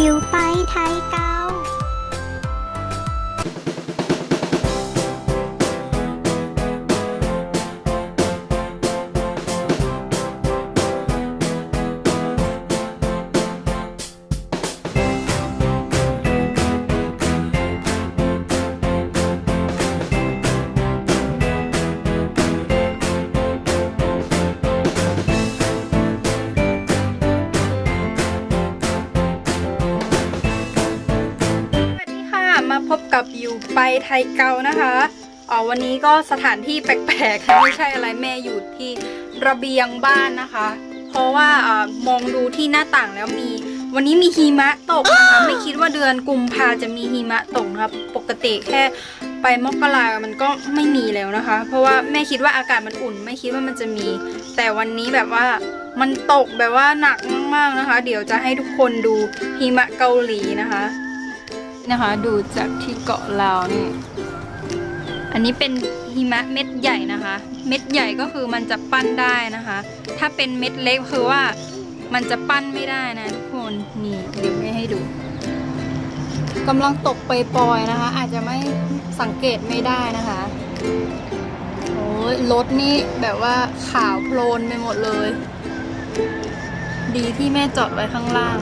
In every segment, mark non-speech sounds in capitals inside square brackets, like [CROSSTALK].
อยู่ไปไทยเก่า ไปไทยเกานะคะอ๋อวันนี้ก็สถานที่แปลกๆไม่ใช่อะไรแม่อยู่ที่ระเบียงบ้านนะคะ เพราะว่าอามองดูที่หน้าต่างแล้วมี วันนี้มีหิมะตกนะคะไม่คิดว่าเดือนกุมภาจะมีหิมะตกนะครับปกติแค่ไปมกรามันก็ไม่มีแล้วนะคะ เพราะว่าแม่คิดว่าอากาศมันอุ่น ไม่คิดว่ามันจะมี แต่วันนี้แบบว่ามันตกแบบว่าหนักมากๆนะคะ เดี๋ยวจะให้ทุกคนดูหิมะเกาหลีนะคะ นะคะ ดูจากที่เกาะลาวนี่ อันนี้เป็นหิมะเม็ดใหญ่นะคะ เม็ดใหญ่ก็คือมันจะปั้นได้นะคะ ถ้าเป็นเม็ดเล็กคือว่ามันจะปั้นไม่ได้นะทุกคนนี่เดี๋ยวไม่ให้ดูกำลังตกไปปลอยนะคะ อาจจะไม่สังเกตไม่ได้นะคะโอ้ยรถนี่แบบว่าขาวโพลนไปหมดเลย ดีที่แม่จอดไว้ข้างล่าง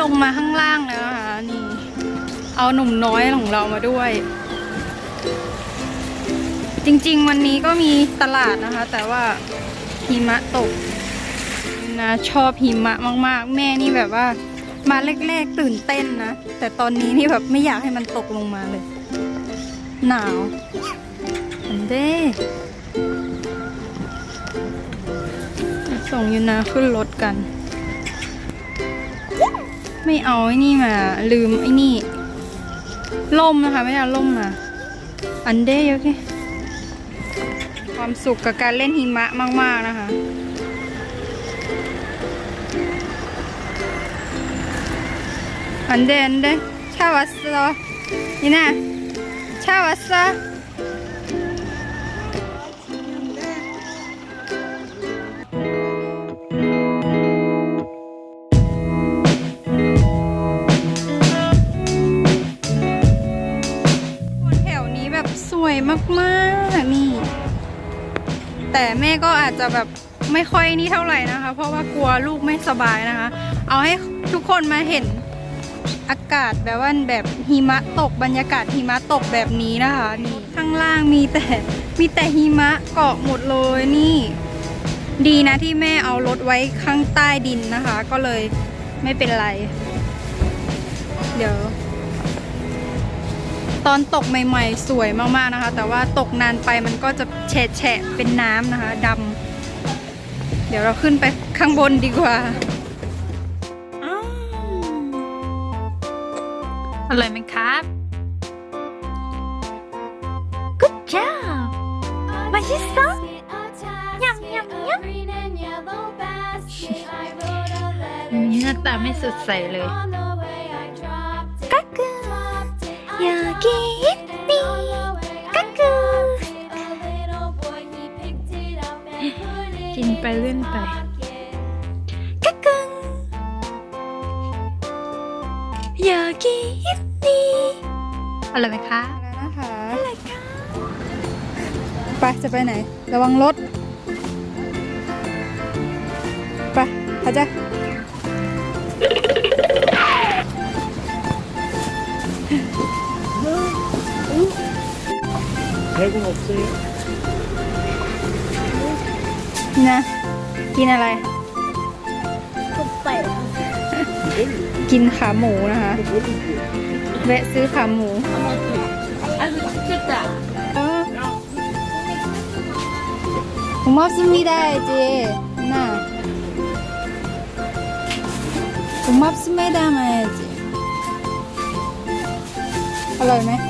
ลงมาข้างล่างแล้วนะคะนี่เอาหนุ่มน้อยของเรามาด้วย จริงๆ วันนี้ก็มีตลาดนะคะ แต่ว่าหิมะตกนะชอบหิมะมากๆ แม่นี่แบบว่ามาแรกๆตื่นเต้นนะ แต่ตอนนี้นี่แบบไม่อยากให้มันตกลงมาเลย หนาวอันเด้ส่งยูนาขึ้นรถกัน ไม่เอาไอ้นี่มา ลืมไอ้นี่ล่มนะคะ ไม่ได้เอาล่มมา อันเดย์โอเคความสุขกับการเล่นหิมะมาก ๆ นะคะอันเดย์อันเดย์ชาวัสโอนี่นะชาวัสโอ แต่แม่ก็อาจจะแบบไม่ค่อยนี่เท่าไหร่นะคะ เพราะว่ากลัวลูกไม่สบายนะคะ เอาให้ทุกคนมาเห็นอากาศแบบว่าแบบหิมะตกบรรยากาศหิมะตกแบบนี้นะคะนี่ข้างล่างมีแต่มีแต่หิมะเกาะหมดเลยนี่ ดีนะที่แม่เอารถไว้ข้างใต้ดินนะคะ ก็เลยไม่เป็นไร เดี๋ยว ตอนตกใหม่ๆ สวยมากๆนะคะ แต่ว่าตกนานไปมันก็จะแฉะๆเป็นน้ำนะคะดำเดี๋ยวเราขึ้นไปข้างบนดีกว่าอ้าวอร่อยไหมครับ Good job มาชิโซะยำยำยำหน้าตาไม่สดใสเลย อยากกินนี่กักกูกินไปเล่นไปกักกูอยากกินนี่อร่อยไหมคะ แล้วนะคะไปจะไปไหน ระวังรถ ไปอาจารย์ 대공 없어요? นี่นะ กินอะไร กินขาหมูนะคะ แวะซื้อขาหมูเออ고맙습니다 이제 나 고맙습니다มา 이제อร่อยไหม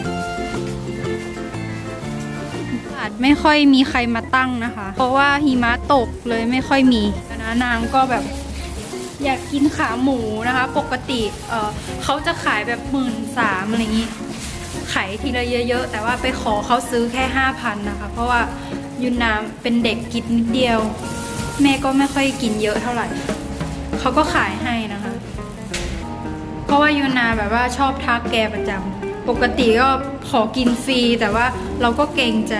ไม่ค่อยมีใครมาตั้งนะคะ เพราะว่าหิมะตกเลยไม่ค่อยมีนะนางก็แบบอยากกินขาหมูนะคะ ปกติเเขาจะขายแบบหมื่นสามอะไรอย่างนี้ ขายทีละเยอะๆ แต่ว่าไปขอเขาซื้อแค่ห้าพันนะคะ เพราะว่ายุนนามเป็นเด็กกินนิดเดียว แม่ก็ไม่ค่อยกินเยอะเท่าไหร่ เขาก็ขายให้นะคะ เพราะว่ายูนนาแบบว่าชอบทักแกประจำปกติก็ขอกินฟรีแต่ว่าเราก็เกรงใจ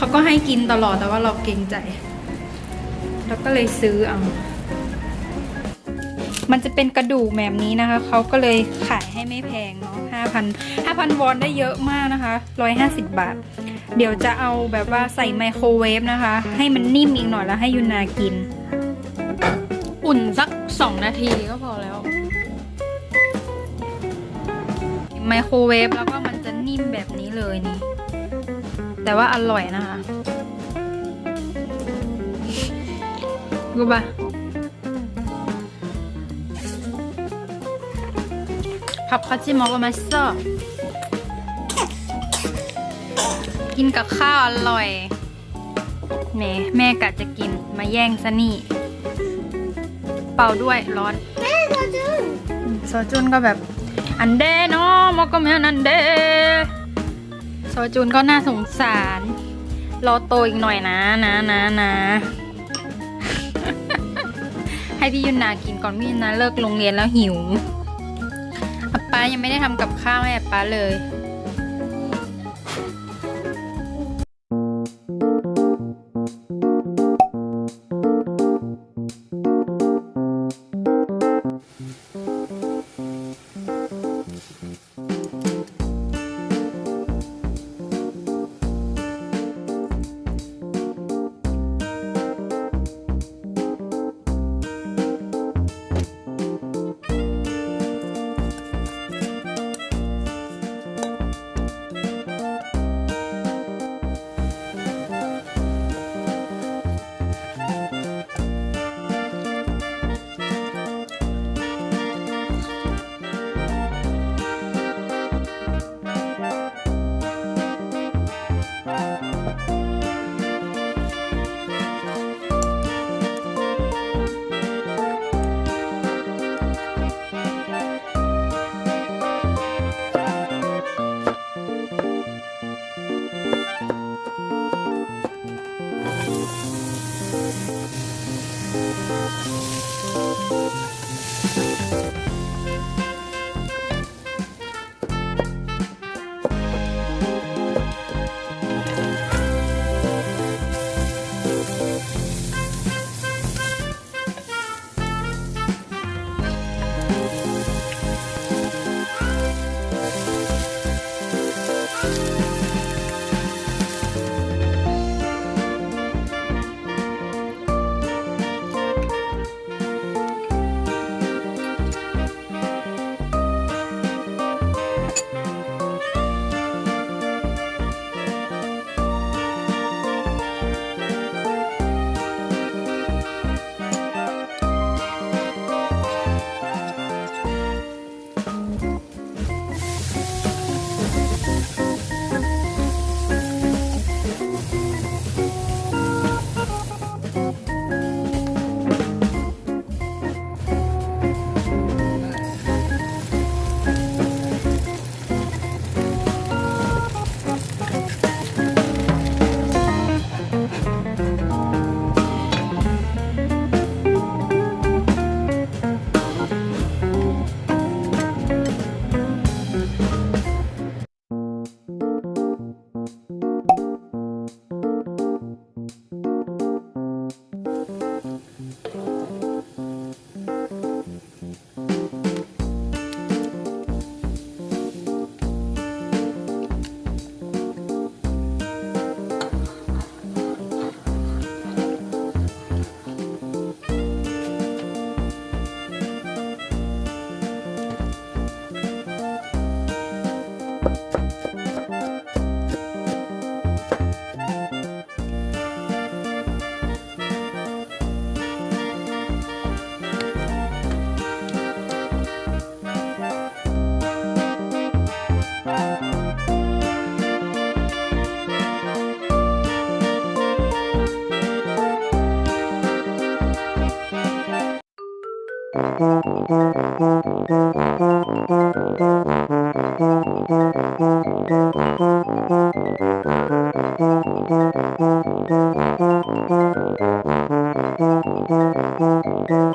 เขาก็ให้กินตลอดแต่ว่าเราเกรงใจแล้วก็เลยซื้อเอา มันจะเป็นกระดูกแบบนี้นะคะ เขาก็เลยขายให้ไม่แพงเนาะห้าพันห้าพันวอนได้เยอะมากนะคะร้อยห้าสิบบาท เดี๋ยวจะเอาแบบว่าใส่ไมโครเวฟนะคะ ให้มันนิ่มอีกหน่อยแล้วให้ยุนากิน อุ่นสักสองนาทีก็พอแล้วไมโครเวฟแล้วก็มันจะนิ่มแบบนี้เลยนี่ แต่ว่าอร่อยนะคะรู้ปะผับคาจิมอกมาสอกินกับข้าวอร่อยแหมแม่กะจะกินมาแย่งซะนี่ เป่าด้วยร้อนแม่ตัวจุนโซจุนก็แบบ อันเดเนาะมอกก็เหมือนอันเด โซจุนก็น่าสงสาร รอโตอีกหน่อยนะนะนะนะให้พี่ยุนนากินก่อนพี่ยุนนาเลิกโรงเรียนแล้วหิวอป้ายังไม่ได้ทำกับข้าวให้อป้าเลย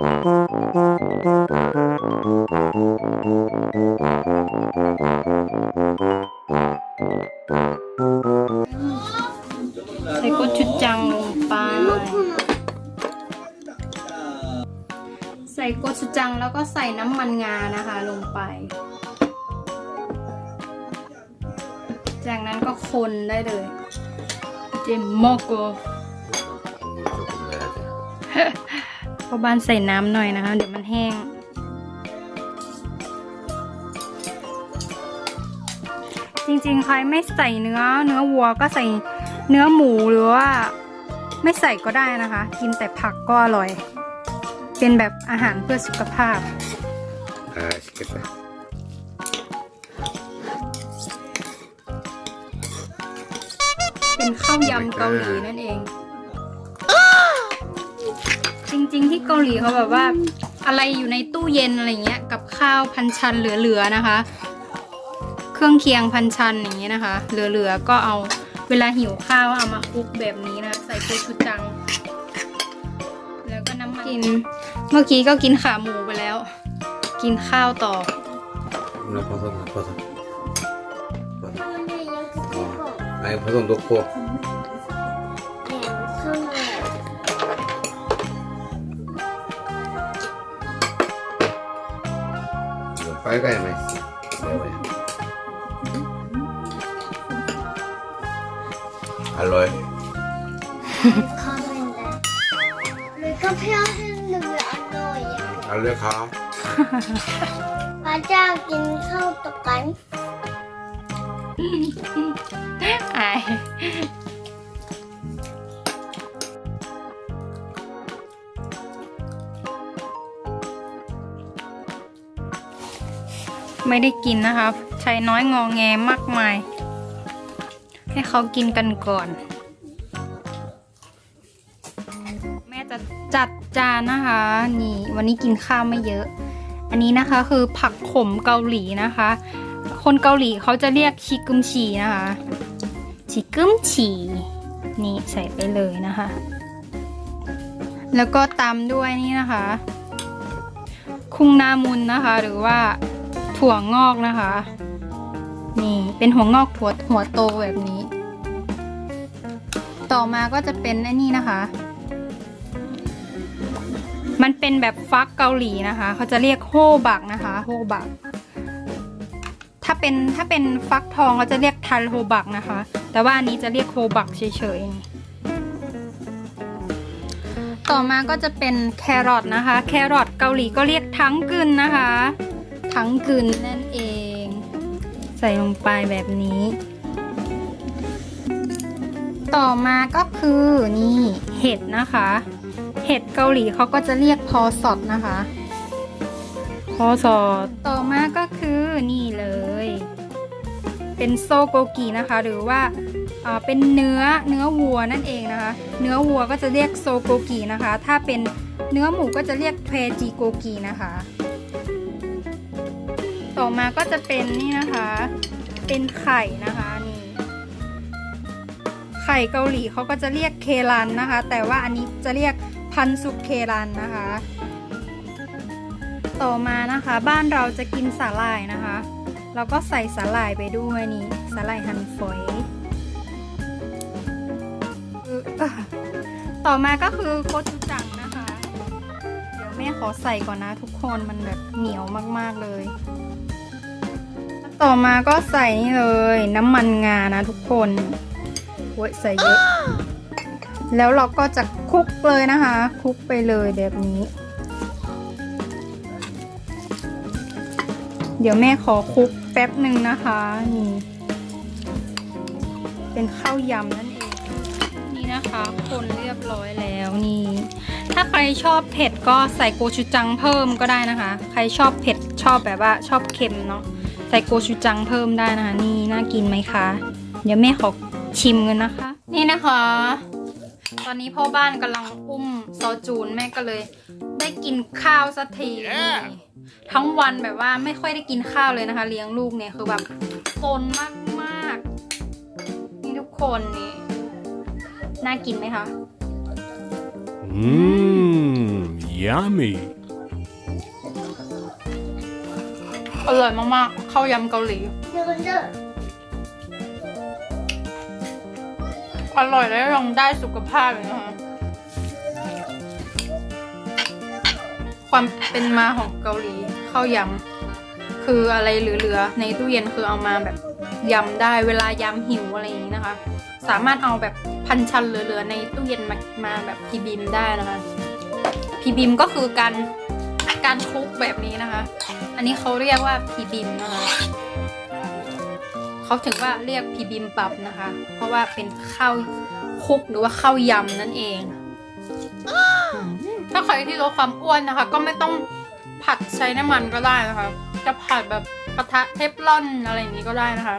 ใส่ก้นชุดจังลงไป ใส่ก้นชุดจังแล้วก็ใส่น้ำมันงานะคะลงไป จากนั้นก็คนได้เลย เจมมอกโกาบ้านใส่น้ำหน่อยนะคะ เดี๋ยวมันแห้ง จริงๆ ใครไม่ใส่เนื้อเนื้อวัวก็ใส่เนื้อหมูหรือว่า ไม่ใส่ก็ได้นะคะ กินแต่ผักก็อร่อย เป็นแบบอาหารเพื่อสุขภาพเป็นข้าวยำเกาหลีนั่นเอง ริงที่เกาหลีเขาแบบว่า อะไรอยู่ในตู้เย็นอะไรเงี้ย กับข้าวพันชันเหลือๆนะคะ เครื่องเคียงพันชันอย่างเงี้ยนะคะ เหลือๆก็เอาเวลาหิวข้าวเอามาคลุกแบบนี้นะใส่กลือชูจัง แล้วก็น้ำมันกิน เมื่อกี้ก็กินขาหมูไปแล้ว กินข้าวต่อ 나 버섯 나 버섯 버섯 아니 버섯 넣고 밝아야 맛있어. 매워야. 알로에. 가루인데. 왜 카페 하시는데 왜 안 넣어요? 알로에 가. 과자긴 서울 떡간. 아이. ไม่ได้กินนะคะใช้น้อยงองแงมากมาย ให้เขากินกันก่อน แม่จะจัดจานนะคะ นี่วันนี้กินข้าวไม่เยอะ อันนี้นะคะคือผักขมเกาหลีนะคะ คนเกาหลีเขาจะเรียกชิกึมฉีนะคะชิกึมฉีนี่ใส่ไปเลยนะคะ แล้วก็ตามด้วยนี่นะคะ คุงนามุนนะคะหรือว่า ถั่วงอกนะคะ นี่เป็นหัวงอกหัวหัวโตแบบนี้ ต่อมาก็จะเป็นไอ้นี่นะคะ มันเป็นแบบฟักเกาหลีนะคะ เขาจะเรียกโฮบักนะคะโฮบักถ้าเป็นถ้าเป็นฟักทองเขาจะเรียกทันโฮบักนะคะ แต่ว่าอันนี้จะเรียกโฮบักเฉยๆ ต่อมาก็จะเป็นแครอทนะคะ แครอทเกาหลีก็เรียกทั้งกึนนะคะ ทั้งกึนนั่นเอง ใส่ลงไปแบบนี้ ต่อมาก็คือนี่เห็ดนะคะ เห็ดเกาหลีเขาก็จะเรียกพอสอดนะคะ พอสอดต่อมาก็คือนี่เลย เป็นโซโกกินะคะ หรือว่าอ่าเป็นเนื้อเนื้อวัวนั่นเองนะคะ เนื้อวัวก็จะเรียกโซโกกินะคะ ถ้าเป็นเนื้อหมูก็จะเรียกเทจิโกกินะคะ ต่อมาก็จะเป็นนี่นะคะ เป็นไข่นะคะนี่ไข่เกาหลีเขาก็จะเรียกเครันนะคะ แต่ว่าอันนี้จะเรียกพันสุกเครันนะคะ ต่อมานะคะบ้านเราจะกินสาหร่ายนะคะเราก็ใส่สาหร่ายไปด้วยนี่สาหร่ายหั่นฝอยต่อมาก็คือโคจูจังนะคะ เดี๋ยวแม่ขอใส่ก่อนนะทุกคนมันแบบเหนียวมากๆเลย ต่อมาก็ใส่นี่เลยน้ำมันงานะทุกคนโว้ยใส่เยอะ แล้วเราก็จะคลุกเลยนะคะ คลุกไปเลยแบบนี้ เดี๋ยวแม่ขอคลุกแป๊บหนึ่งนะคะนี่เป็นข้าวยำนั่นเอง นี่นะคะ คนเรียบร้อยแล้วนี่ ถ้าใครชอบเผ็ดก็ใส่โกชูจังเพิ่มก็ได้นะคะ ใครชอบเผ็ดชอบแบบว่าชอบเค็มเนาะ ใส่โกชูจังเพิ่มได้นะคะ นี่น่ากินไหมคะ เดี๋ยวแม่ขอชิมกันนะคะ นี่นะคะ ตอนนี้พ่อบ้านกำลังอุ้มซอจูนแม่ก็เลย ได้กินข้าวสักทีนี่ทั้งวันแบบว่าไม่ค่อยได้กินข้าวเลยนะคะ เลี้ยงลูกเนี่ยคือแบบโซนมากมากๆนี่ทุกคนนี่น่ากินไหมคะ Mmm, yummy. อร่อยมากๆข้าวยำเกาหลีเดี๋ยวมันจะอร่อยและยังได้สุขภาพเลยนะคะ ความเป็นมาของเกาหลีข้าวยำคืออะไรเหลือๆในตู้เย็นคือเอามาแบบยำได้เวลายำหิวอะไรอย่างนี้นะคะ สามารถเอาแบบพันชันเหลือๆในตู้เย็นมามาแบบพีบีมได้นะคะพีบีมก็คือการ การคลุกแบบนี้นะคะ อันนี้เขาเรียกว่าพีบีมนะคะเขาถึงว่าเรียกพีบีมปับนะคะ เพราะว่าเป็นข้าวคลุกหรือว่าข้าวยำนั่นเอง ถ้าใครที่ลดความอ้วนนะคะ ก็ไม่ต้องผัดใช้น้ำมันก็ได้นะคะ จะผัดแบบกระทะเทฟลอนอะไรอย่างนี้ก็ได้นะคะ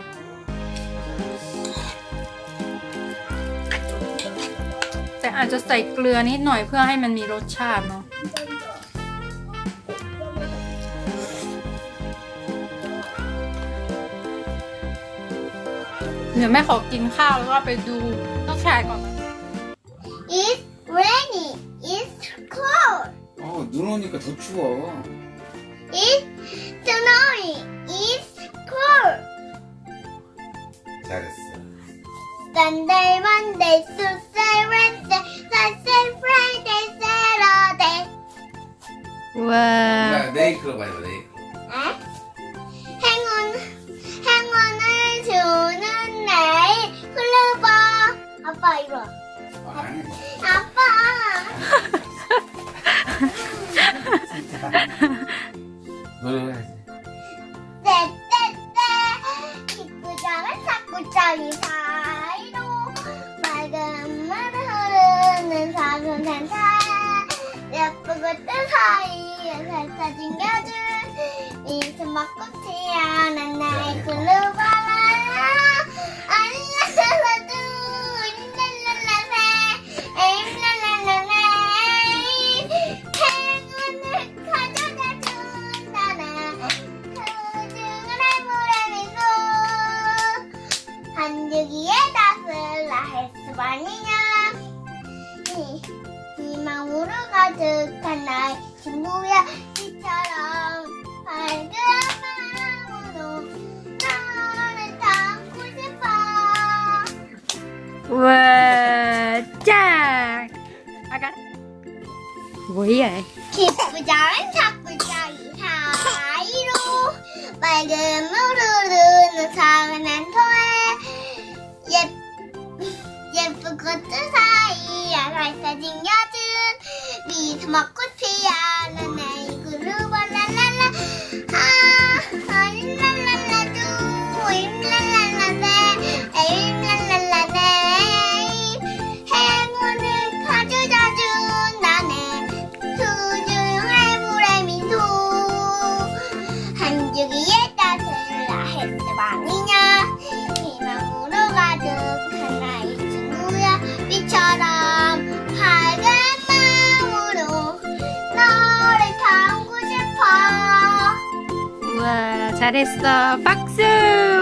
แต่อาจจะใส่เกลือนิดหน่อยเพื่อให้มันมีรสชาติเนาะ เดี๋ยวแม่ขอกินข้าวแล้วก็ไปดูต้องแชร์ก่อนนะ It's rainy. It's cold. 어, 눈 오니까 더 추워. It's snowing. It's cold. 잘했어. Sunday, Monday, Tuesday, Wednesday, Thursday, Friday, Saturday. 와. 야, 네이클로 봐요, 네이클. 아빠 이거. 아, 아니. 아빠. [LAUGHS] 노래 아가. 뭐야? 기쁘장은 탁구장이 사이로 맑은 물 흐르는 작은 터에 예, 예쁜 꽃들 사이에 살짝 징겨준 미소막꽃 잘했어. 박수!